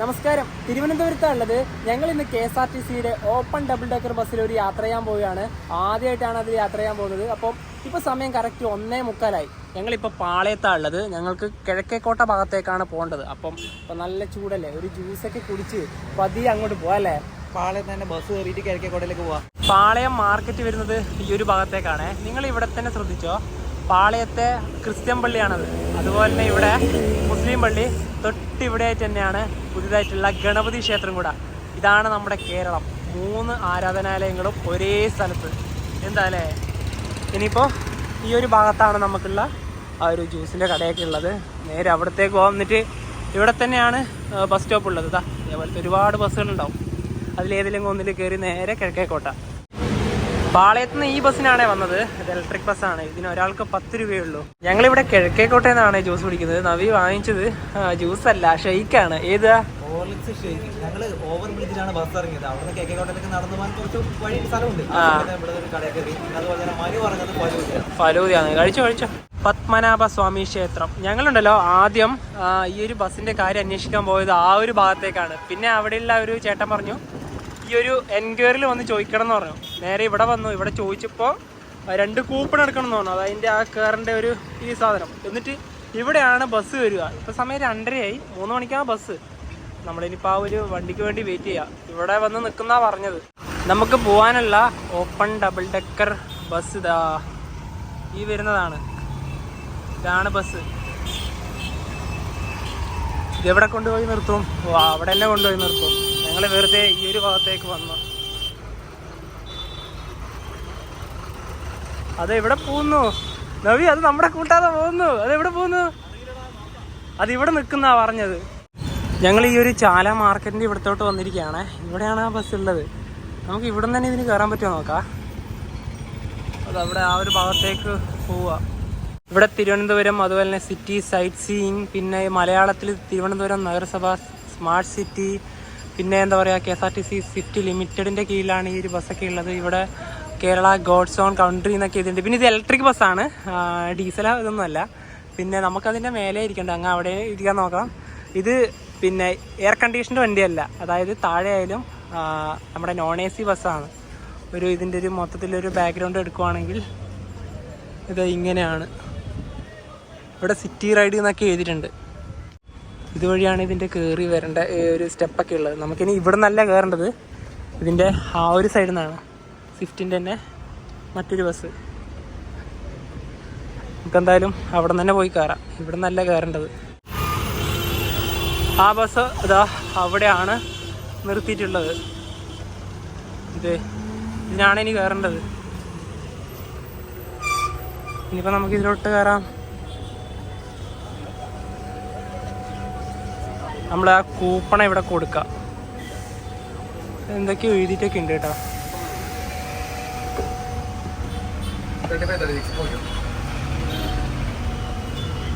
നമസ്കാരം. തിരുവനന്തപുരത്താണ് ഉള്ളത് ഞങ്ങൾ ഇന്ന് കെ എസ് ആർ ടി സിയുടെ ഓപ്പൺ ഡബിൾ ഡെക്കർ ബസ്സിൽ ഒരു യാത്ര ചെയ്യാൻ പോവുകയാണ്. ആദ്യമായിട്ടാണ് അതിൽ യാത്ര ചെയ്യാൻ പോകുന്നത്. അപ്പം ഇപ്പോൾ സമയം കറക്റ്റ് ഒന്നേ മുക്കാലായി. ഞങ്ങളിപ്പോൾ പാളയത്താണ് ഉള്ളത് ഞങ്ങൾക്ക് കിഴക്കേക്കോട്ട ഭാഗത്തേക്കാണ് പോകേണ്ടത്. അപ്പം ഇപ്പം നല്ല ചൂടല്ലേ? ഒരു ജ്യൂസൊക്കെ കുടിച്ച് പതിയെ അങ്ങോട്ട് പോകാം അല്ലേ? പാളയത്ത് തന്നെ ബസ് കയറിയിട്ട് കിഴക്കേക്കോട്ടയിലേക്ക് പോവാം. പാളയം മാർക്കറ്റ് വരുന്നത് ഈ ഒരു ഭാഗത്തേക്കാണ്. നിങ്ങൾ ഇവിടെ തന്നെ ശ്രദ്ധിച്ചോ? പാളയത്തെ ക്രിസ്ത്യൻ പള്ളിയാണത്. അതുപോലെ തന്നെ ഇവിടെ മുസ്ലിം പള്ളി തൊട്ടിവിടെ തന്നെയാണ് പുതിയതായിട്ടുള്ള ഗണപതി ക്ഷേത്രം കൂടെ. ഇതാണ് നമ്മുടെ കേരളം. മൂന്ന് ആരാധനാലയങ്ങളും ഒരേ സ്ഥലത്ത്. എന്താ അല്ലേ? ഇനിയിപ്പോൾ ഈ ഒരു ഭാഗത്താണ് നമുക്കുള്ള ആ ഒരു ജ്യൂസിന്റെ കടയൊക്കെ ഉള്ളത്. നേരെ അവിടത്തേക്ക് വന്നിട്ട് ഇവിടെ തന്നെയാണ് ബസ് സ്റ്റോപ്പ് ഉള്ളത്. ഇതാ അതേപോലത്തെ ഒരുപാട് ബസ്സുകളുണ്ടാവും. അതിലേതെങ്കിലും ഒന്നിൽ കയറി നേരെ കിഴക്കേക്കോട്ട. പാളയത്ത് നിന്ന് ഈ ബസ്സിനാണേ വന്നത്. ഇത് ഇലക്ട്രിക് ബസ്സാണ് ഇതിന് ഒരാൾക്ക് പത്ത് രൂപയേ ഉള്ളൂ ഞങ്ങളിവിടെ കിഴക്കേക്കോട്ടെ നിന്നാണ് ജ്യൂസ് കുടിക്കുന്നത്. നവി വാങ്ങിച്ചത് ജ്യൂസ് അല്ല ഷെയ്ക്കാണ് ഏതാ? ഹോർലിക്സ് ഷേക്ക് ഞങ്ങൾ ഓവർ ബ്രിഡ്ജിലാണ് ബസ് ഇറങ്ങിയത് അവിടെ നടന്നു പോകാൻ കുറച്ച് വഴി സ്ഥലമുണ്ട്. അവിടെ ഇവിടെ ഒരു കടയിൽ കയറി. അതുപോലെ തന്നെ മനു പറഞ്ഞത് പോലെ ഫലൂതിയാണ് കഴിച്ചോ കഴിച്ചോ. പത്മനാഭ സ്വാമി ക്ഷേത്രം. ഞങ്ങളുണ്ടല്ലോ ആദ്യം ഈ ഒരു ബസ്സിന്റെ കാര്യം അന്വേഷിക്കാൻ പോയത് ആ ഒരു ഭാഗത്തേക്കാണ്. പിന്നെ അവിടെയുള്ള ഒരു ചേട്ടൻ പറഞ്ഞു ഈ ഒരു എൻക്വയറിൽ വന്ന് ചോദിക്കണം എന്ന് പറഞ്ഞു. നേരെ ഇവിടെ വന്നു ഇവിടെ ചോദിച്ചപ്പോൾ രണ്ട് കൂപ്പൺ എടുക്കണം എന്ന് പറഞ്ഞു. അത് അതിന്റെ ആ കയറിന്റെ ഒരു ഈ സാധനം. എന്നിട്ട് ഇവിടെയാണ് ബസ് വരിക. ഇപ്പം സമയം രണ്ടരയായി. മൂന്ന് മണിക്കാണ് ബസ് നമ്മളിനിപ്പോൾ ആ ഒരു വണ്ടിക്ക് വേണ്ടി വെയിറ്റ് ചെയ്യാം. ഇവിടെ വന്ന് നിൽക്കുന്ന പറഞ്ഞത്. നമുക്ക് പോകാനുള്ള ഓപ്പൺ ഡബിൾ ഡെക്കർ ബസ് ഇതാ. ഈ വരുന്നതാണ്. ഇതാണ് ബസ് ഇതെവിടെ കൊണ്ടുപോയി നിർത്തും? അവിടെ തന്നെ കൊണ്ടുപോയി നിർത്തും. ഞങ്ങൾ വെറുതെ ഈ ഒരു ഭാഗത്തേക്ക് വന്നു. അത് എവിടെ പോകുന്നു? നവി അത് നമ്മുടെ കൂട്ടാതെ പോകുന്നു. അത് എവിടെ പോകുന്നു? അത് ഇവിടെ നിൽക്കുന്ന പറഞ്ഞത്. ഞങ്ങൾ ഈ ഒരു ചാല മാർക്കറ്റിന്റെ ഇവിടത്തോട്ട് വന്നിരിക്കുകയാണ്. ഇവിടെയാണ് ആ ബസ് ഉള്ളത്. നമുക്ക് ഇവിടെ തന്നെ ഇതിന് കയറാൻ പറ്റുമോ നോക്കാം. അവിടെ ആ ഒരു ഭാഗത്തേക്ക് പോവുക. ഇവിടെ തിരുവനന്തപുരം അതുപോലെ തന്നെ സിറ്റി സൈറ്റ് സീയിങ് പിന്നെ മലയാളത്തിൽ തിരുവനന്തപുരം നഗരസഭ സ്മാർട്ട് സിറ്റി പിന്നെ എന്താ പറയുക K S R T C Swift ലിമിറ്റഡിന്റെ കീഴിലാണ് ഈ ഒരു ബസ്സൊക്കെ ഉള്ളത്. ഇവിടെ കേരള ഗോഡ്സ് ഓൺ കൗണ്ട്രി എന്നൊക്കെ ഇതുണ്ട്. പിന്നെ ഇത് ഇലക്ട്രിക് ബസ്സാണ് ഡീസൽ ഇതൊന്നുമല്ല പിന്നെ നമുക്കതിന്റെ മേലെ ഇരിക്കണ്ട. അങ്ങ് അവിടെ ഇരിക്കാൻ നോക്കാം ഇത് പിന്നെ എയർ കണ്ടീഷൻഡ് വണ്ടിയല്ല. അതായത് താഴെ ആയാലും നമ്മുടെ നോൺ എ സി ബസ്സാണ് ഒരു ഇതിന്റെ ഒരു മൊത്തത്തിലൊരു ബാക്ക്ഗ്രൗണ്ട് എടുക്കുവാണെങ്കിൽ ഇത് ഇങ്ങനെയാണ്. ഇവിടെ സിറ്റി റൈഡ് എന്നൊക്കെ എഴുതിയിട്ടുണ്ട്. ഇതുവഴിയാണ് ഇതിന്റെ കയറി വരേണ്ട ഒരു സ്റ്റെപ്പൊക്കെ ഉള്ളത്. നമുക്കിനി ഇവിടെ നിന്നല്ല കയറേണ്ടത് ഇതിന്റെ ആ ഒരു സൈഡിൽ നിന്നാണ് സ്വിഫ്റ്റിന്റെ തന്നെ മറ്റൊരു ബസ് നമുക്കെന്തായാലും അവിടെ നിന്ന് തന്നെ പോയി കയറാം ഇവിടെ നിന്നല്ല കയറേണ്ടത് ആ ബസ് ഇതാ അവിടെയാണ് നിർത്തിയിട്ടുള്ളത്. ഇത് ഇതിനാണ് ഇനി കയറേണ്ടത് ഇനിയിപ്പോൾ നമുക്ക് ഇതിലോട്ട് കയറാം നമ്മൾ ആ കൂപ്പൺ ഇവിടെ കൊടുക്കുക എന്തൊക്കെയോ എഴുതിയിട്ടൊക്കെ ഉണ്ട് കേട്ടോ.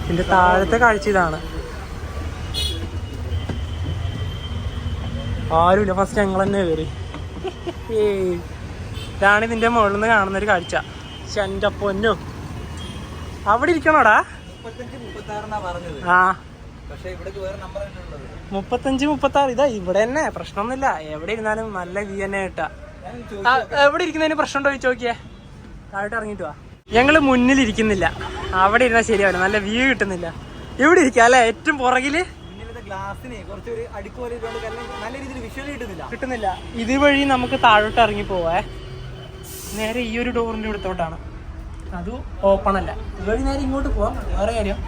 ഇതിന്റെ താഴത്തെ കാഴ്ച ഇതാണ്. ആരുമില്ല ഫസ്റ്റ് ഞങ്ങൾ തന്നെ കയറി ഇതാണ് ഇതിന്റെ മുകളിൽ നിന്ന് കാണുന്ന ഒരു കാഴ്ച. ശന്റെ എന്റെ പൊന്നോ. അവിടെ ഇരിക്കണോടാ? ആ. മുപ്പത്തഞ്ച് മുപ്പത്തി ആറ് ഇതാ ഇവിടെ തന്നെ. പ്രശ്നമൊന്നുമില്ല. എവിടെ ഇരുന്നാലും നല്ല വ്യൂ തന്നെ കിട്ടാ എവിടെ ഇരിക്കുന്നതിന് പ്രശ്നമുണ്ടോ ചോദിച്ചു നോക്കിയേ? താഴോട്ട് ഇറങ്ങിയിട്ട് വാ. ഞങ്ങൾ മുന്നിൽ ഇരിക്കുന്നില്ല. അവിടെ ഇരുന്നാൽ ശരിയാവില്ല. നല്ല വ്യൂ കിട്ടുന്നില്ല. ഇവിടെ ഇരിക്കുക അല്ലെ? ഏറ്റവും പുറകിൽ? കിട്ടുന്നില്ല. ഇതുവഴി നമുക്ക് താഴോട്ട് ഇറങ്ങി പോവാ. നേരെ ഈ ഒരു ഡോറിന്റെ അടുത്തോട്ടാണ്. അത് ഓപ്പൺ അല്ല. ഇതുവഴി നേരെ ഇങ്ങോട്ട് പോവാം. വേറെ കാര്യം.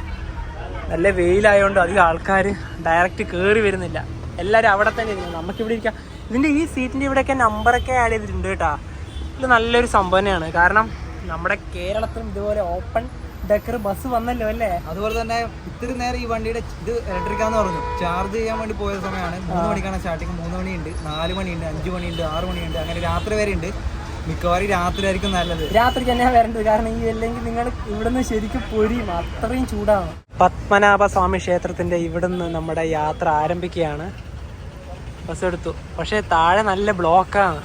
നല്ല വെയിലായതുകൊണ്ട് അധികം ആൾക്കാർ ഡയറക്റ്റ് കയറി വരുന്നില്ല. എല്ലാവരും അവിടെ തന്നെ ഇരുന്നു നമുക്കിവിടെ ഇരിക്കാം. ഇതിന്റെ ഈ സീറ്റിന്റെ ഇവിടെയൊക്കെ നമ്പറൊക്കെ ആഡ് ചെയ്തിട്ടുണ്ട് കേട്ടോ. ഇത് നല്ലൊരു സംഭവം തന്നെയാണ്. കാരണം നമ്മുടെ കേരളത്തിലും ഇതുപോലെ ഓപ്പൺ ഡെക്കർ ബസ് വന്നല്ലോ അല്ലേ? അതുപോലെ തന്നെ ഇത്തിരി നേരം ഈ വണ്ടിയുടെ ഇത് ഇലക്ട്രിക്കാന്ന് പറഞ്ഞു. ചാർജ് ചെയ്യാൻ വേണ്ടി പോയ സമയമാണ്. മൂന്ന് മണിക്കാണ് സ്റ്റാർട്ടിങ് മൂന്ന് മണിയുണ്ട് നാല് മണിയുണ്ട് അഞ്ച് മണിയുണ്ട് ആറ് മണിയുണ്ട് അങ്ങനെ രാത്രി വരെ ഉണ്ട് മിക്കവാറും രാത്രിയായിരിക്കും നല്ലത്. രാത്രി തന്നെ വരേണ്ടത്. കാരണം ഈ അല്ലെങ്കിൽ നിങ്ങൾ ഇവിടുന്ന് ശരിക്കും പൊരിയും അത്രയും ചൂടാണ്. പത്മനാഭ സ്വാമി ക്ഷേത്രത്തിന്റെ ഇവിടുന്ന് നമ്മുടെ യാത്ര ആരംഭിക്കുകയാണ്. ബസ് എടുത്തു. പക്ഷേ താഴെ നല്ല ബ്ലോക്കാണ്.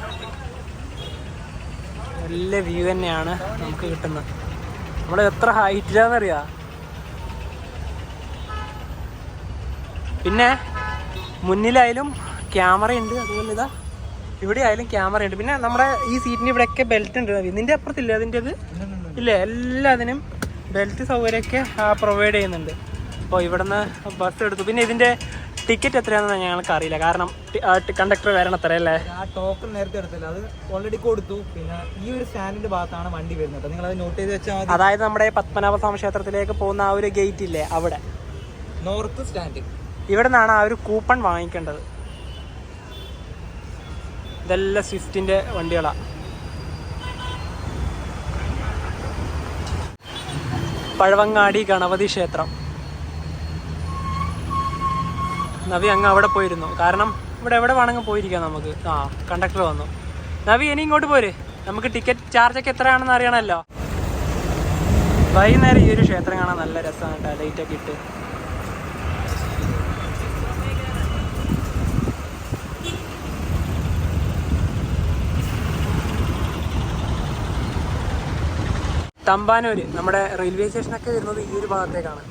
നല്ല വ്യൂ തന്നെയാണ് നമുക്ക് കിട്ടുന്നത്. നമ്മൾ എത്ര ഹൈറ്റിലാന്നറിയാ? പിന്നെ മുന്നിലായാലും ക്യാമറ ഉണ്ട് അതുപോലെ ഇതാ. ഇവിടെ ആയാലും ക്യാമറ ഉണ്ട്. പിന്നെ നമ്മുടെ ഈ സീറ്റിന് ഇവിടെയൊക്കെ ബെൽറ്റ് ഉണ്ട്. നിന്റെ അപ്പുറത്തില്ല അതിന്റെ അത് ഇല്ല? എല്ലാത്തിനും ബെൽറ്റ് സൗകര്യമൊക്കെ പ്രൊവൈഡ് ചെയ്യുന്നുണ്ട്. അപ്പോൾ ഇവിടുന്ന് ബസ് എടുത്തു. പിന്നെ ഇതിന്റെ ടിക്കറ്റ് എത്രയാണെന്ന് ഞങ്ങൾക്ക് അറിയില്ല. കാരണം കണ്ടക്ടർ വരണം അത്ര അല്ലേ? ആ ടോക്കൺ നേരത്തെ എടുത്തില്ല. അത് ഓൾറെഡി കൊടുത്തു. പിന്നെ ഈ ഒരു സ്റ്റാൻഡിന്റെ ഭാഗത്താണ് വണ്ടി വരുന്നത്. നിങ്ങൾ അത് നോട്ട് ചെയ്ത് വെച്ചാൽ അതായത് നമ്മുടെ പത്മനാഭസ്വാമി ക്ഷേത്രത്തിലേക്ക് പോകുന്ന ആ ഒരു ഗേറ്റ് ഇല്ലേ അവിടെ? നോർത്ത് സ്റ്റാൻഡ് ഇവിടെ നിന്നാണ് ആ ഒരു കൂപ്പൺ വാങ്ങിക്കേണ്ടത്. ഇതെല്ലാം സ്വിഫ്റ്റിന്റെ വണ്ടികളാണ് പഴവങ്ങാടി ഗണപതി ക്ഷേത്രം. നവി അങ്ങ് അവിടെ പോയിരുന്നു. കാരണം ഇവിടെ എവിടെ വേണമെങ്കിൽ പോയിരിക്കാം നമുക്ക്. ആ കണ്ടക്ടർ വന്നു. നവി ഇനി ഇങ്ങോട്ട് പോര്. നമുക്ക് ടിക്കറ്റ് ചാർജൊക്കെ എത്രയാണെന്ന് അറിയണമല്ലോ. വൈകുന്നേരം ഈ ഒരു ക്ഷേത്രം കാണാൻ നല്ല രസമാണ് കേട്ടോ. ലൈറ്റൊക്കെ ഇട്ട്. തമ്പാനൂര് നമ്മുടെ റെയിൽവേ സ്റ്റേഷനൊക്കെ വരുന്നത് ഈ ഒരു ഭാഗത്തേക്കാണ്.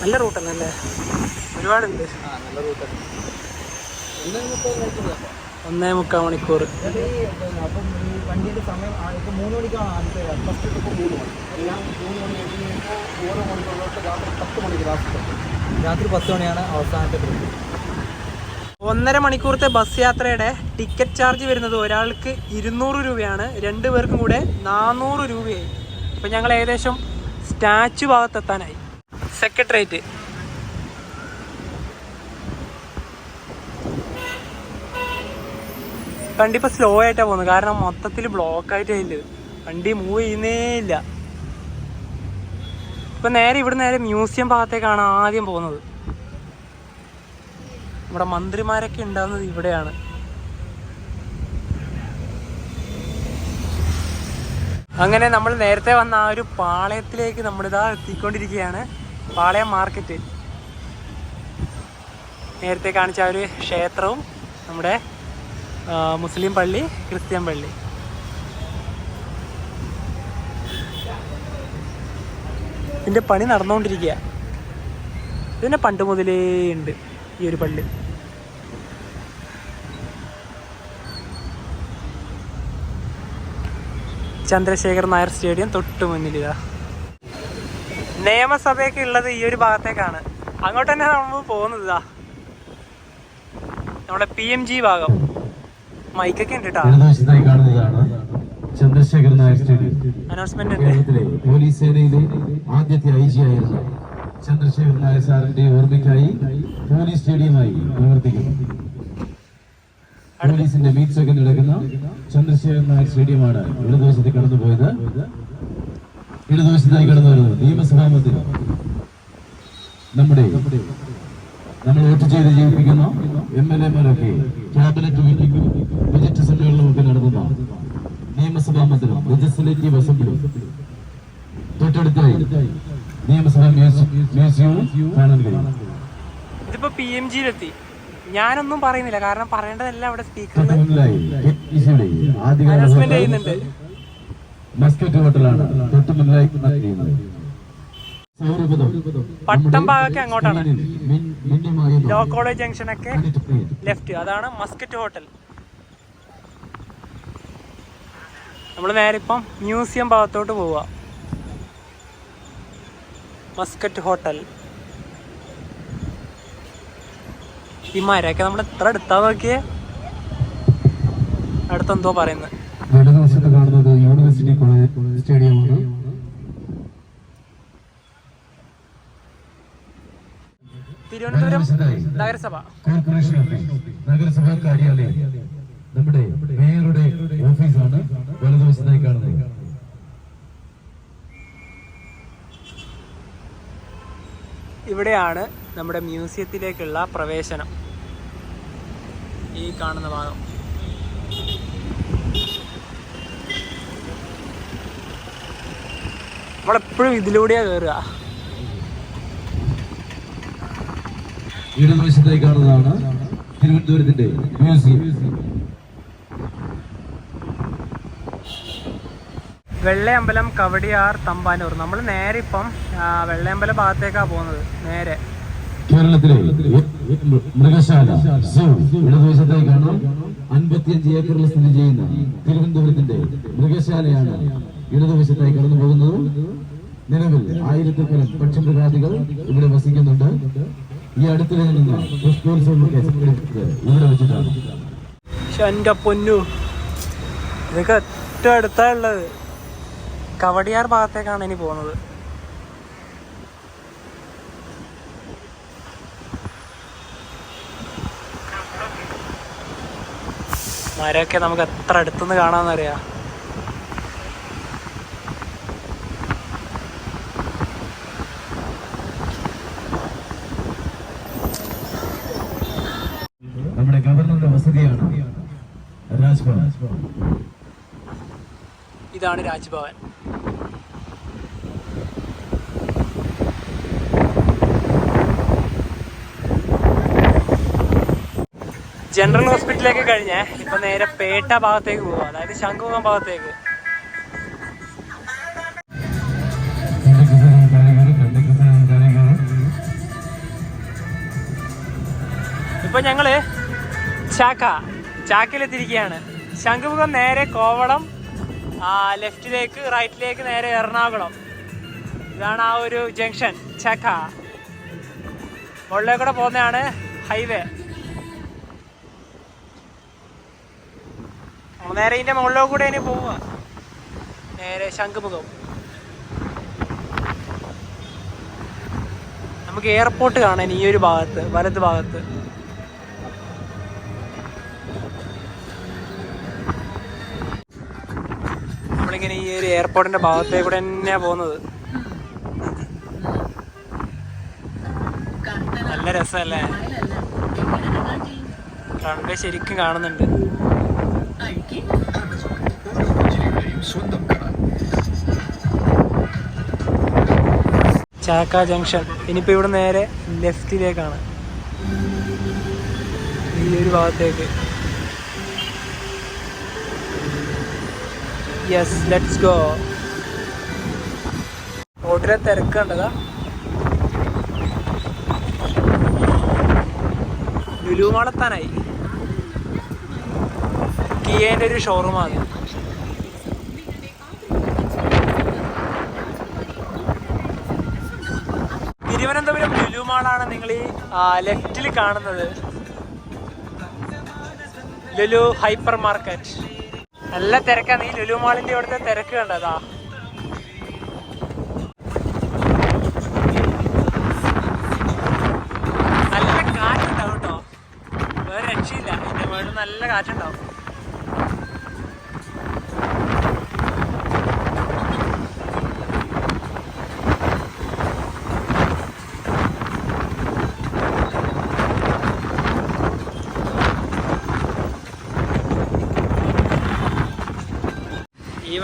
നല്ല റൂട്ടല്ലേ? ഒരുപാടുണ്ട്. ആ നല്ല റൂട്ട് ഒന്നേ മുക്കാൽ മണിക്കൂർ. ഈ സമയം മണി എല്ലാം മണി രാത്രി പത്ത് രാത്രി പത്ത് മണിയാണ് അവസാനത്തെ ട്രിപ്പ് ഒന്നര മണിക്കൂറത്തെ ബസ് യാത്രയുടെ ടിക്കറ്റ് ചാർജ് വരുന്നത് ഒരാൾക്ക് ഇരുന്നൂറ് രൂപയാണ്. രണ്ടു പേർക്കും കൂടെ നാനൂറ് രൂപയായി. അപ്പം ഞങ്ങൾ ഏകദേശം സ്റ്റാച്ചു ഭാഗത്തെത്താനായി. സെക്രട്ടേറിയറ്റ് വണ്ടി ഇപ്പോൾ സ്ലോ ആയിട്ടാണ് പോകുന്നത്. കാരണം മൊത്തത്തിൽ ബ്ലോക്ക് ആയിട്ടില്ല വണ്ടി മൂവ് ചെയ്യുന്നേ ഇല്ല. ഇപ്പം നേരെ ഇവിടെ നേരെ മ്യൂസിയം ഭാഗത്തേക്കാണ് ആദ്യം പോകുന്നത്. നമ്മുടെ മന്ത്രിമാരൊക്കെ ഉണ്ടാകുന്നത് ഇവിടെയാണ്. അങ്ങനെ നമ്മൾ നേരത്തെ വന്ന ആ ഒരു പാളയത്തിലേക്ക് നമ്മളിതാ എത്തിക്കൊണ്ടിരിക്കുകയാണ്. പാളയം മാർക്കറ്റ്. നേരത്തെ കാണിച്ച ആ ഒരു ക്ഷേത്രവും നമ്മുടെ മുസ്ലിം പള്ളി ക്രിസ്ത്യൻ പള്ളി. ഇതിന്റെ പണി നടന്നുകൊണ്ടിരിക്കുക ഇതിനെ പണ്ട് മുതലേ ഉണ്ട് ഈ ഒരു പള്ളി. ചന്ദ്രശേഖർ നായർ സ്റ്റേഡിയം തൊട്ട് മുന്നിലിതാ. നിയമസഭയൊക്കെ ഉള്ളത് ഈ ഒരു ഭാഗത്തേക്കാണ്. അങ്ങോട്ട് തന്നെ നമ്മൾ പോകുന്നത്. നമ്മുടെ പി എം ജി ഭാഗം. മൈക്കൊക്കെ ഉണ്ട് കേട്ടോ കാണുന്നതാണ് ചന്ദ്രശേഖർ നായർ സ്റ്റേഡിയം. അനൗൺസ്മെന്റ് കേരളത്തിലെ പോലീസ് സേനയിലെ ആദ്യത്തെ ഐ ജി ആയിരുന്നു. ചന്ദ്രശേഖർ നായർ സാറിന്റെ ഓർമ്മയ്ക്കായി പോലീസ് സ്റ്റേഡിയമായി പ്രവർത്തിക്കുന്നു. പോലീസിന്റെ മീറ്റ് സെക്കൻഡ് നടക്കുന്ന ചന്ദ്രശേഖർ നായർ സ്റ്റേഡിയമാണ് ഇടതുവശത്ത് കടന്നുപോയത്. ഇടതുവശത്തായി കടന്നു വരുന്നത് നിയമസഭാ മന്ദിരം നമ്മുടെ നമ്മൾ വോട്ട് ചെയ്ത് ജയിപ്പിക്കുന്ന എം എൽ എമാരൊക്കെ ക്യാബിനറ്റ് മീറ്റിംഗും ബജറ്റ് സമ്മേളനവും ഒക്കെ നടന്നതാണ് നിയമസഭാ മന്ദിരം ലെജിസ്ലേറ്റീവ് അസംബ്ലി തൊട്ടടുത്തായി നിയമസഭാ മ്യൂസി- മ്യൂസിയവും കാണാൻ കഴിയും. ഇതിപ്പോ പി എം ജിയിലെത്തി ഞാനൊന്നും പറയുന്നില്ല കാരണം പറയേണ്ടതെല്ലാം അവിടെ സ്പീക്കർ മസ്കറ്റ് ഹോട്ടലാണ് തൊട്ട് മുന്നിലായി പട്ടം ഭാഗമൊക്കെ അങ്ങോട്ടാണ്. ലോ കോളേജ് ജംഗ്ഷനൊക്കെ. ലെഫ്റ്റ് അതാണ് മസ്കറ്റ് ഹോട്ടൽ. നമ്മൾ നേരെ ഇപ്പം മ്യൂസിയം ഭാഗത്തോട്ട് പോവുക മസ്കറ്റ് ഹോട്ടൽ. ഈ മരമൊക്കെ നമ്മൾ എത്ര എടുത്താ നോക്കിയേ? അടുത്തെന്തോ പറയുന്നത്. University college സ്റ്റേഡിയമാണ്. തിരുവനന്തപുരം നഗരസഭ. കോർപ്പറേഷൻ ഓഫീസ് നഗരസഭാ കാര്യാലയം നമ്മുടെ മേയറുടെ ഓഫീസാണ് വലതുവശത്തായി കാണുന്നത്. ഇവിടെയാണ് നമ്മുടെ മ്യൂസിയത്തിലേക്കുള്ള പ്രവേശനം. ഈ കാണുന്ന ഭാഗം. നമ്മളെപ്പോഴും ഇതിലൂടെയാണ് കയറുക ഇടതുവശത്തായി കാണുന്നതാണ് തിരുവനന്തപുരത്തിന്റെ മ്യൂസിയം. വെള്ളയമ്പലം കവടിയാർ തമ്പാനൂർ. നമ്മൾ നേരെ ഇപ്പം വെള്ളയമ്പലം ഭാഗത്തേക്കാണ് പോകുന്നത്. നേരെ. കേരളത്തിലെ മൃഗശാല ഇടതുവശത്തായി കാണാം. അൻപത്തിയഞ്ച് ഏക്കറിൽ സ്ഥിതി ചെയ്യുന്ന തിരുവനന്തപുരത്തിന്റെ മൃഗശാലയാണ് ഇടതുവശത്തായി കടന്നു പോകുന്നത്. നിലവിൽ ആയിരത്തിൽപ്പരം പക്ഷിമൃഗാദികൾ ഇവിടെ വസിക്കുന്നുണ്ട്. ഈ അടുത്ത് ഇവിടെ വെച്ചിട്ടാണ്. പൊന്നു. ഇതൊക്കെ ഏറ്റവും അടുത്താ ഉള്ളത് കവടിയാർ ഭാഗത്തേക്കാണ് ഇനി പോകുന്നത്. മരമൊക്കെ നമുക്ക് എത്ര അടുത്തുനിന്ന് കാണാമെന്നറിയാം നമ്മുടെ ഗവർണറുടെ വസതിയാണ് രാജ്ഭവൻ ഇതാണ് രാജ്ഭവൻ. ജനറൽ ഹോസ്പിറ്റലിലേക്ക് കഴിഞ്ഞേ. ഇപ്പൊ നേരെ പേട്ട ഭാഗത്തേക്ക് പോവാ. അതായത് ശംഖുമുഖം ഭാഗത്തേക്ക്. ഇപ്പൊ ഞങ്ങൾ ചാക്ക. ചാക്കിലെത്തിരിക്കുകയാണ് ശംഖുമുഖം നേരെ കോവളം ലെഫ്റ്റിലേക്ക് റൈറ്റിലേക്ക് നേരെ എറണാകുളം. ഇതാണ് ആ ഒരു ജംഗ്ഷൻ ചക്ക. മുകളിലേക്ക് കൂടെ പോകുന്നതാണ് ഹൈവേ. നേരെ ഇതിന്റെ മുകളിലേക്ക് കൂടെ ഇനി പോവുക. നേരെ ശംഖുമുഖം. നമുക്ക് എയർപോർട്ട് കാണാൻ ഈ ഒരു ഭാഗത്ത് വലത് ഭാഗത്ത്. എയർപോർട്ടിന്റെ ഭാഗത്തേ കൂടെ തന്നെയാ പോകുന്നത്. നല്ല രസമല്ലേ റൺവേ ശരിക്കും കാണുന്നുണ്ട്. ചാക്ക ജംഗ്ഷൻ. ഇനിയിപ്പോ ഇവിടെ നേരെ ലെഫ്റ്റിലേക്കാണ്. ഈ ഒരു ഭാഗത്തേക്ക്. യെസ് ലെറ്റ്സ് ഗോ റോഡിലെ തിരക്കുണ്ടതാ. ലുലുമാളത്താനായി കിയേന്റെ ഒരു ഷോറൂമാണ് തിരുവനന്തപുരം ലുലുമാളാണ് നിങ്ങൾ ഈ ലെഫ്റ്റിൽ കാണുന്നത്. ലുലു ഹൈപ്പർ മാർക്കറ്റ് നല്ല തിരക്കാണ് ഈ ലുലു മാളിന്റെ അവിടുത്തെ തിരക്ക് കണ്ടതാ. നല്ല കാറ്റുണ്ടാവും കേട്ടോ. വേറെ രക്ഷയില്ല. എന്റെ വീട് നല്ല കാറ്റുണ്ടാവും.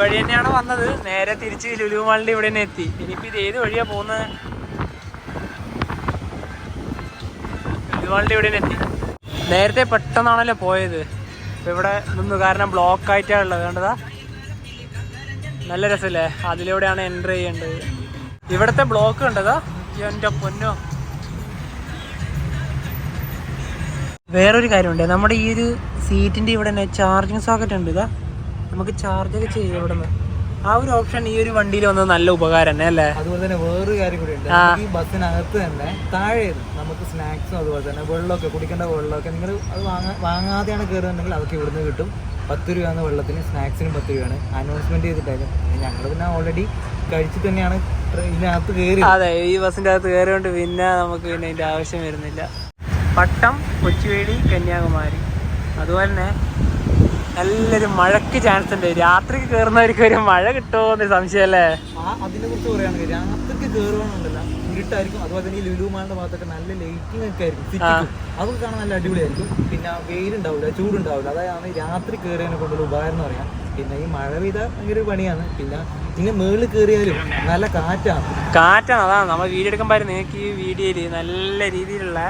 വഴി തന്നെയാണ് വന്നത്. നേരെ തിരിച്ച് ലുലു മാളിന്റെ ഇവിടെ തന്നെ എത്തി. ഇനിയിപ്പോ ഇത് ഏത് വഴിയാ പോകുന്നത്? ലുലു മാളിന്റെ ഇവിടെ തന്നെ എത്തി. നേരത്തെ പെട്ടെന്നാണല്ലോ പോയത്. ഇപ്പൊ ഇവിടെ നിന്ന്. കാരണം ബ്ലോക്ക് ആയിട്ടാ ഉള്ളത്. കണ്ടതാ? നല്ല രസല്ലേ? അതിലൂടെയാണ് എന്റർ ചെയ്യേണ്ടത്. ഇവിടുത്തെ ബ്ലോക്ക് കണ്ടതാ? എന്റെ പൊന്നോ. വേറൊരു കാര്യമുണ്ട്. നമ്മുടെ ഈ ഒരു സീറ്റിന്റെ ഇവിടെ തന്നെ ചാർജിങ് സോക്കറ്റ് ഉണ്ട്. ഇതാ. നമുക്ക് ചാർജ് ഒക്കെ ചെയ്യാം ഇവിടെ നിന്ന് ആ ഒരു ഓപ്ഷൻ ഈ ഒരു വണ്ടിയിൽ വന്നത് നല്ല ഉപകാരം തന്നെ അല്ലേ? അതുപോലെ തന്നെ വേറൊരു കാര്യം കൂടി ഉണ്ട്. ഈ ബസ്സിനകത്ത് തന്നെ താഴെ നമുക്ക് സ്നാക്സും അതുപോലെ തന്നെ വെള്ളമൊക്കെ കുടിക്കേണ്ട വെള്ളമൊക്കെ നിങ്ങൾ അത് വാങ്ങാ വാങ്ങാതെയാണ് കയറുന്നുണ്ടെങ്കിൽ അതൊക്കെ ഇവിടുന്ന് കിട്ടും. പത്ത് രൂപയാണ് വെള്ളത്തിന് സ്നാക്സിനും പത്ത് രൂപയാണ്. അനൗൺസ്മെന്റ് ചെയ്തിട്ടായിരുന്നു ഞങ്ങൾ പിന്നെ ഓൾറെഡി കഴിച്ചിട്ട് തന്നെയാണ് ട്രെയിനകത്ത് കയറി അതെ ഈ ബസ്സിന്റെ അകത്ത് കയറിയോണ്ട് പിന്നെ നമുക്ക് പിന്നെ അതിന്റെ ആവശ്യം വരുന്നില്ല. പട്ടം കൊച്ചുവേളി കന്യാകുമാരി. അതുപോലെ തന്നെ നല്ലൊരു മഴക്ക് ചാൻസ് ഉണ്ട്. രാത്രിക്ക് കയറുന്നവർക്ക് ഒരു മഴ കിട്ടുമോ എന്ന് സംശയമല്ലേ ആ അതിനെ കുറിച്ച് പറയുകയാണെങ്കിൽ രാത്രിക്ക് ഇരുട്ടായിരിക്കും. അതുപോലെ തന്നെ ഈ ലുലുമാളുടെ ഭാഗത്തൊക്കെ നല്ല ലൈറ്റിംഗ് ഒക്കെ ആയിരിക്കും അതൊക്കെ കാണാൻ നല്ല അടിപൊളിയായിരിക്കും. പിന്നെ വെയിലുണ്ടാവില്ല ചൂടുണ്ടാവില്ല. അതാണ് രാത്രി കയറിയതിനെ കൊണ്ടുള്ള ഉപകാരം എന്ന് പറയാം. പിന്നെ ഈ മഴ പെയ്ത ഭയങ്കര പണിയാണ്. പിന്നെ ഇങ്ങനെ മേളിൽ കയറിയാലും നല്ല കാറ്റാണ്. കാറ്റാണ് അതാണ്. നമ്മൾ വീഡിയോ എടുക്കുമ്പോൾ നിങ്ങൾക്ക് ഈ വീഡിയോയിൽ നല്ല രീതിയിലുള്ള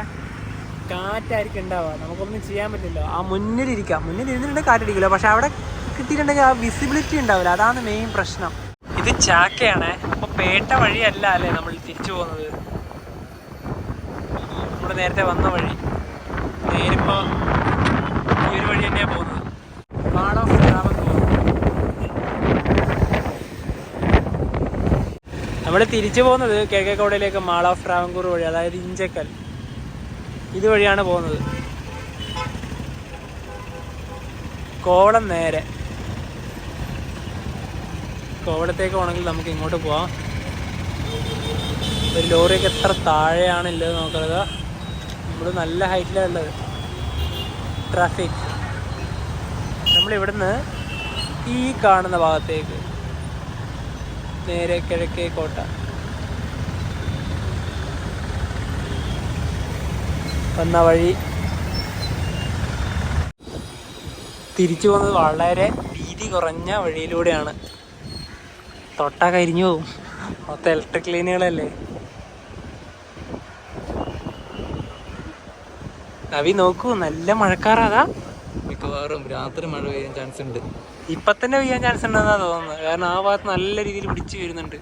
കാറ്റായിരിക്കും ഉണ്ടാവുക. നമുക്കൊന്നും ചെയ്യാൻ പറ്റില്ല ആ മുന്നിലിരിക്കാം മുന്നിൽ ഇരുന്നിട്ടുണ്ടെങ്കിൽ കാറ്റടിക്കില്ല. പക്ഷെ അവിടെ കിട്ടിയിട്ടുണ്ടെങ്കിൽ ആ വിസിബിലിറ്റി ഉണ്ടാവില്ല. അതാണ് മെയിൻ പ്രശ്നം. ഇത് ചാക്കയാണ്. അപ്പൊ പേട്ട വഴിയല്ല അല്ലേ നമ്മൾ തിരിച്ചു പോകുന്നത്? നമ്മുടെ നേരത്തെ വന്ന വഴി. നേരിപ്പോ ഈ ഒരു വഴി തന്നെയാണ് പോകുന്നത്. നമ്മൾ തിരിച്ചു പോകുന്നത് കിഴക്കേക്കോടയിലേക്ക് മാൾ ഓഫ് ട്രാവൻകൂർ വഴി അതായത് ഇഞ്ചക്കൽ. ഇതുവഴിയാണ് പോകുന്നത്. കോവളം നേരെ. കോവളത്തേക്ക് പോകണമെങ്കിൽ നമുക്ക് ഇങ്ങോട്ട് പോവാം. ഒരു ലോറിയൊക്കെ എത്ര താഴെയാണ് ഉള്ളത് നോക്കുന്നത് നമ്മൾ നല്ല ഹൈറ്റിലാണ് ഉള്ളത്. ട്രാഫിക്. നമ്മൾ ഇവിടുന്ന് ഈ കാണുന്ന ഭാഗത്തേക്ക്. നേരെ കിഴക്കേ കോട്ട. വന്ന വഴി തിരിച്ചു പോകുന്നത് വളരെ വീതി കുറഞ്ഞ വഴിയിലൂടെയാണ്. തൊട്ടാ കരിഞ്ഞു പോകും. മൊത്തം ഇലക്ട്രിക് ലൈനുകളല്ലേ നവി നോക്കൂ നല്ല മഴക്കാറാതാ. മിക്കവാറും രാത്രി മഴ പെയ്യാൻ ചാൻസ് ഉണ്ട്. ഇപ്പൊ തന്നെ പെയ്യാൻ ചാൻസ് ഉണ്ടെന്നാ തോന്നുന്നത്. കാരണം ആ ഭാഗത്ത് നല്ല രീതിയിൽ പിടിച്ചു വരുന്നുണ്ട്.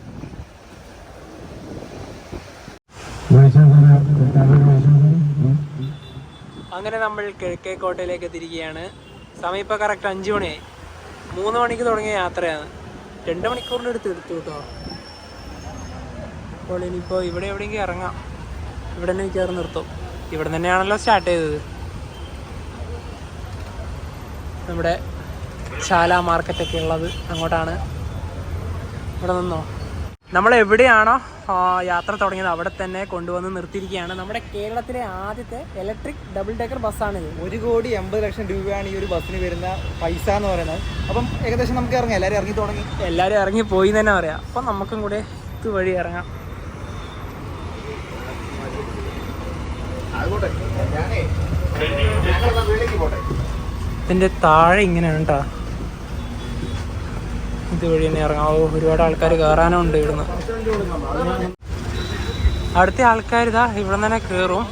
അങ്ങനെ നമ്മൾ കിഴക്കേക്കോട്ടയിലേക്ക് എത്തിയിരിക്കുകയാണ് സമയം ഇപ്പോൾ കറക്റ്റ് അഞ്ച് മണിയായി. മൂന്ന് മണിക്ക് തുടങ്ങിയ യാത്രയാണ്. രണ്ട് മണിക്കൂറിന്റെ അടുത്ത് എടുത്തു കേട്ടോ. അപ്പോൾ ഇനിയിപ്പോൾ ഇവിടെ എവിടെയെങ്കിലും ഇറങ്ങാം. ഇവിടെ തന്നെ കയറി നിർത്തും. ഇവിടെ തന്നെയാണല്ലോ സ്റ്റാർട്ട് ചെയ്തത്. നമ്മുടെ ശാല മാർക്കറ്റൊക്കെ ഉള്ളത്. അങ്ങോട്ടാണ്. ഇവിടെ നിന്നോ? നമ്മൾ എവിടെയാണോ യാത്ര തുടങ്ങിയത് അവിടെ തന്നെ കൊണ്ടുവന്ന് നിർത്തിയിരിക്കുകയാണ്. നമ്മുടെ കേരളത്തിലെ ആദ്യത്തെ ഇലക്ട്രിക് ഡബിൾ ഡെക്കർ ബസ്സാണിത് ഒരു കോടി എൺപത് ലക്ഷം രൂപയാണ് ഈ ഒരു ബസ്സിന് വരുന്ന പൈസ എന്ന് പറയുന്നത്. അപ്പം ഏകദേശം നമുക്ക് ഇറങ്ങാം. എല്ലാവരും ഇറങ്ങി തുടങ്ങി. എല്ലാവരും ഇറങ്ങി പോയി തന്നെ പറയാം. അപ്പം നമുക്കും കൂടെ ഇതുവഴി ഇറങ്ങാം. ഇതിന്റെ താഴെ ഇങ്ങനെയാണ് കേട്ടോ ഇതുവഴി തന്നെ ഇറങ്ങാം ഓ ഒരുപാട് ആൾക്കാർ കയറാനും ഉണ്ട് ഇവിടുന്ന്. അടുത്ത ആൾക്കാർ ഇതാ ഇവിടെ തന്നെ കയറും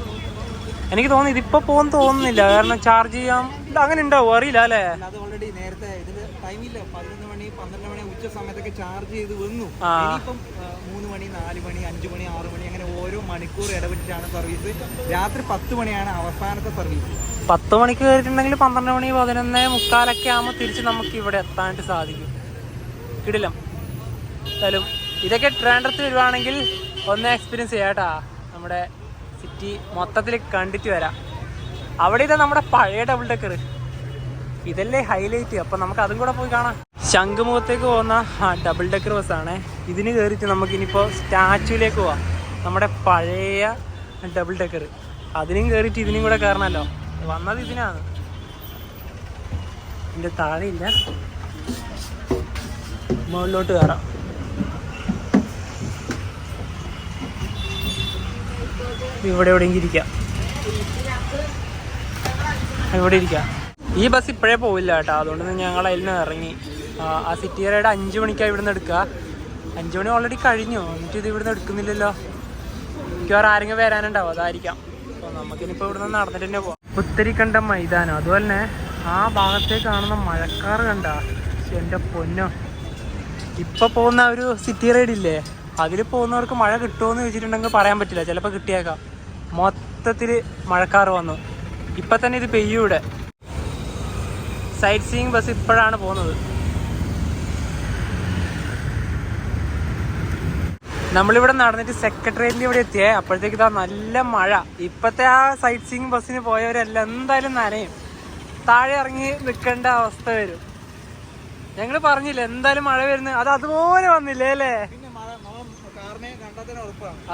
എനിക്ക് തോന്നുന്നു ഇതിപ്പോ പോകുന്ന തോന്നുന്നില്ല. കാരണം ചാർജ് ചെയ്യാൻ ഇത് അങ്ങനെ ഉണ്ടാവും? അറിയില്ല അല്ലേ? ഓൾറെഡി നേരത്തെ ഇതിന് ടൈമില്ല പതിനൊന്ന് മണി പന്ത്രണ്ട് മണി ഉച്ച സമയത്തൊക്കെ ചാർജ് ചെയ്ത് വന്നു. ആ. ഇനിയിപ്പം മൂന്ന് മണി നാല് മണി അഞ്ച് മണി ആറ് മണി അങ്ങനെ ഓരോ മണിക്കൂർ സർവീസ് രാത്രി പത്ത് മണിയാണ് അവസാനത്തെ സർവീസ് പത്ത് മണിക്ക് കയറിയിട്ടുണ്ടെങ്കിൽ പന്ത്രണ്ട് മണി പതിനൊന്ന് മുക്കാലൊക്കെ ആകുമ്പോൾ തിരിച്ച് നമുക്ക് ഇവിടെ എത്താനായിട്ട് സാധിക്കും. കിടിലം. തലും ഇതൊക്കെ ട്രാൻഡ്രത്ത് വരുവാണെങ്കിൽ ഒന്ന് എക്സ്പീരിയൻസ് ചെയ്യാട്ടാ നമ്മുടെ സിറ്റി മൊത്തത്തിൽ കണ്ടിട്ട് വരാം. അവിടെ ഇതാ നമ്മുടെ പഴയ ഡബിൾ ഡെക്കർ ഇതല്ലേ ഹൈലൈറ്റ് അപ്പം നമുക്ക് അതും കൂടെ പോയി കാണാം. ശംഖുമുഖത്തേക്ക് പോകുന്ന ഡബിൾ ഡെക്കർ ബസ്സാണ് ഇതിന് കയറിയിട്ട് നമുക്ക് ഇനിയിപ്പോൾ സ്റ്റാച്ചുവിലേക്ക് പോവാം. നമ്മുടെ പഴയ ഡബിൾ ഡെക്കർ അതിനും കയറിയിട്ട് ഇതിനും കൂടെ കയറണമല്ലോ വന്നത് ഇതിനാണ്. എന്റെ താഴെയില്ല മുകളിലോട്ട് കയറാം. ഇവിടെ എവിടെയെങ്കിലും ഇരിക്കാം. ഇവിടെ ഇരിക്കാം. ഈ ബസ് ഇപ്പോഴേ പോവില്ല കേട്ടോ. അതുകൊണ്ട് ഞങ്ങൾ അതിൽ നിന്ന് ഇറങ്ങി. ആ, സിറ്റി റൈഡ് അഞ്ച് മണിക്കാണ് ഇവിടുന്ന് എടുക്കുക അഞ്ച് മണി ഓൾറെഡി കഴിഞ്ഞു. എന്നിട്ട് ഇത് ഇവിടുന്ന് എടുക്കുന്നില്ലല്ലോ. മിക്കവാറും ആരെങ്കിലും വരാനുണ്ടാവും. അതായിരിക്കാം. അപ്പോൾ നമുക്കിനിപ്പോൾ ഇവിടുന്ന് നടന്നിട്ട് തന്നെ പോവാം. പുത്തരിക്കണ്ട മൈതാനം. അതുപോലെ തന്നെ ആ ഭാഗത്തേക്ക് കാണുന്ന മഴക്കാറ് കണ്ട. എന്റെ പൊന്നോ. ഇപ്പൊ പോകുന്ന ഒരു സിറ്റി റൈഡ് ഇല്ലേ? അതിൽ പോകുന്നവർക്ക് മഴ കിട്ടുമെന്ന് ചോദിച്ചിട്ടുണ്ടെങ്കിൽ പറയാൻ പറ്റില്ല. ചിലപ്പോൾ കിട്ടിയേക്കാം. മൊത്തത്തിൽ മഴക്കാറ് വന്നു. ഇപ്പൊ തന്നെ ഇത് പെയ്യൂടെ സൈറ്റ് സീയിങ് ബസ് ഇപ്പോഴാണ് പോകുന്നത്. നമ്മളിവിടെ നടന്നിട്ട് സെക്രട്ടേറിയറ്റിൽ ഇവിടെ എത്തിയേ. അപ്പോഴത്തേക്ക് ഇതാ നല്ല മഴ. ഇപ്പത്തെ ആ സൈറ്റ് സീയിങ് ബസ്സിന് പോയവരെല്ലാം എന്തായാലും നനയും. താഴെ ഇറങ്ങി നിൽക്കേണ്ട അവസ്ഥ വരും. ഞങ്ങൾ പറഞ്ഞില്ല എന്തായാലും മഴ വരുന്നത് അത് അതുപോലെ വന്നില്ലേ അല്ലേ?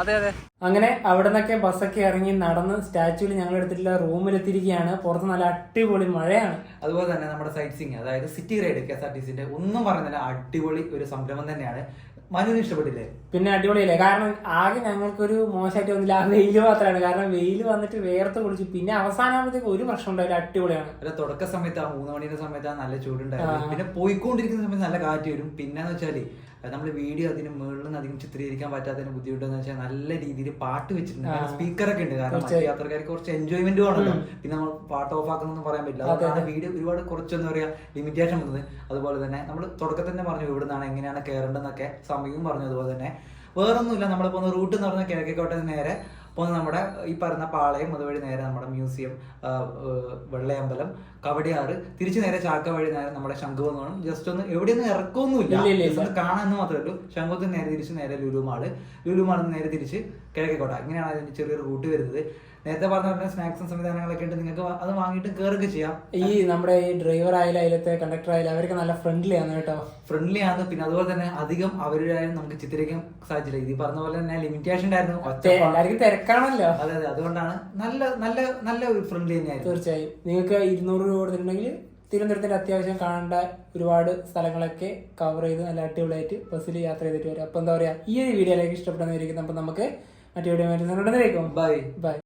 അതെ അതെ. അങ്ങനെ അവിടെ നിന്നൊക്കെ ബസ്സൊക്കെ ഇറങ്ങി നടന്ന് സ്റ്റാച്യൂവിൽ ഞങ്ങൾ എടുത്തിട്ടുള്ള റൂമിലെത്തിയിരിക്കുകയാണ്. പുറത്ത് നല്ല അടിപൊളി മഴയാണ്. അതുപോലെ തന്നെ നമ്മുടെ സൈറ്റ് സീങ് അതായത് city ride K S R T സിന്റെ ഒന്നും പറഞ്ഞില്ല അടിപൊളി ഒരു സംരംഭം തന്നെയാണ്. മനുവിന് ഇഷ്ടപ്പെട്ടില്ലേ? പിന്നെ അടിപൊളിയല്ലേ? കാരണം ആകെ ഞങ്ങൾക്കൊരു മോശമായിട്ട് വന്നില്ല ആ വെയിൽ മാത്രമാണ് കാരണം വെയിൽ വന്നിട്ട് വേർത്ത് കുളിച്ചു പിന്നെ അവസാനമാകുമ്പോഴത്തേക്ക് ഒരു പ്രശ്നം ഉണ്ടായില്ല അടിപൊളിയാണ്. അല്ല തുടക്ക സമയത്ത് ആ മൂന്ന് മണിയുടെ സമയത്ത് നല്ല ചൂടുണ്ടായിരുന്നു. പിന്നെ പോയിക്കൊണ്ടിരിക്കുന്ന സമയത്ത് നല്ല കാറ്റ് വരും. പിന്നെന്ന് വെച്ചാൽ നമ്മൾ വീഡിയോ അതിന് മുകളിൽ നിന്ന് അധികം ചിത്രീകരിക്കാൻ പറ്റാത്തതിന് ബുദ്ധിമുട്ടെന്ന് വെച്ചാൽ നല്ല രീതിയിൽ പാട്ട് വെച്ചിട്ടുണ്ട്. സ്പീക്കറൊക്കെ ഉണ്ട്. കാരണം യാത്രക്കാർക്ക് കുറച്ച് എൻജോയ്മെന്റ് വേണമല്ലോ പിന്നെ നമ്മൾ പാട്ട് ഓഫ് ആക്കുന്നൊന്നും പറയാൻ പറ്റില്ല. അതുകൊണ്ടാണ് വീഡിയോ ഒരുപാട് കുറച്ച് എന്താ പറയാ ലിമിറ്റേഷൻ വന്നത്. അതുപോലെ തന്നെ നമ്മൾ തുടക്കത്തിൽ തന്നെ പറഞ്ഞു ഇവിടെ നിന്നാണ് എങ്ങനെയാണ് കയറേണ്ടതെന്നൊക്കെ സമയവും പറഞ്ഞു. അതുപോലെ തന്നെ വേറൊന്നുമില്ല. നമ്മൾ പോകുന്ന റൂട്ട് എന്ന് പറഞ്ഞാൽ കിഴക്കേക്കോട്ടെ നേരെ പോകുന്ന നമ്മുടെ ഈ പറഞ്ഞ പാളയം അതുവഴി നേരെ നമ്മുടെ മ്യൂസിയം വെള്ളയമ്പലം കവടിയാറ് തിരിച്ചു നേരെ ചാക്ക വഴി നേരെ നമ്മുടെ ശംഖുവെന്ന് വേണം ജസ്റ്റ് ഒന്ന് എവിടെയൊന്നും ഇറക്കൊന്നുമില്ല ഒന്ന് കാണാമെന്ന് മാത്രമേ ഉള്ളൂ. ശംഖുത്തിന് നേരെ തിരിച്ച് നേരെ ലുലുമാൾ ലുലുമാളിൽ നിന്ന് നേരെ തിരിച്ച് കിഴക്കേക്കോട്ട. ഇങ്ങനെയാണ് അതിന്റെ ചെറിയൊരു റൂട്ട് വരുന്നത്. നേരത്തെ പറഞ്ഞ പോലെ സ്നാക്സും സംവിധാനങ്ങളൊക്കെ ഉണ്ട്. നിങ്ങൾക്ക് അത് വാങ്ങിയിട്ട് കയറൊക്കെ ചെയ്യാം. ഈ നമ്മുടെ ഈ ഡ്രൈവർ ആയാലും അതിലത്തെ കണ്ടക്ടർ ആയാലും അവരൊക്കെ നല്ല ഫ്രണ്ട്ലി ആണ് കേട്ടോ. ഫ്രണ്ട്ലി ആണ്. പിന്നെ അതുപോലെ തന്നെ അധികം അവരുടെ നമുക്ക് ചിത്രീകരിക്കാൻ സാധിച്ചില്ല. ഇത് പറഞ്ഞ പോലെ തന്നെ ലിമിറ്റേഷൻ ഉണ്ടായിരുന്നു. എല്ലാവർക്കും തിരക്കാണല്ലോ. അതെ അതെ. അതുകൊണ്ടാണ് നല്ല നല്ല നല്ല ഒരു ഫ്രണ്ട്ലി തന്നെയായിരുന്നു. തീർച്ചയായും. നിങ്ങൾക്ക് ഇരുന്നൂറ് രൂപ കൊടുത്തിട്ടുണ്ടെങ്കിൽ തിരുവനന്തപുരത്തിന്റെ അത്യാവശ്യം കാണേണ്ട ഒരുപാട് സ്ഥലങ്ങളൊക്കെ കവർ ചെയ്ത് നല്ല അടിപൊളിയായിട്ട് ബസ്സിൽ യാത്ര ചെയ്തിട്ട് വരാം. അപ്പൊ എന്താ പറയാ ഈ ഒരു വീഡിയോയിലേക്ക് ഇഷ്ടപ്പെടുന്നതായിരിക്കും അപ്പൊ നമുക്ക് മറ്റു വീഡിയോ ബൈ ബൈ ബൈ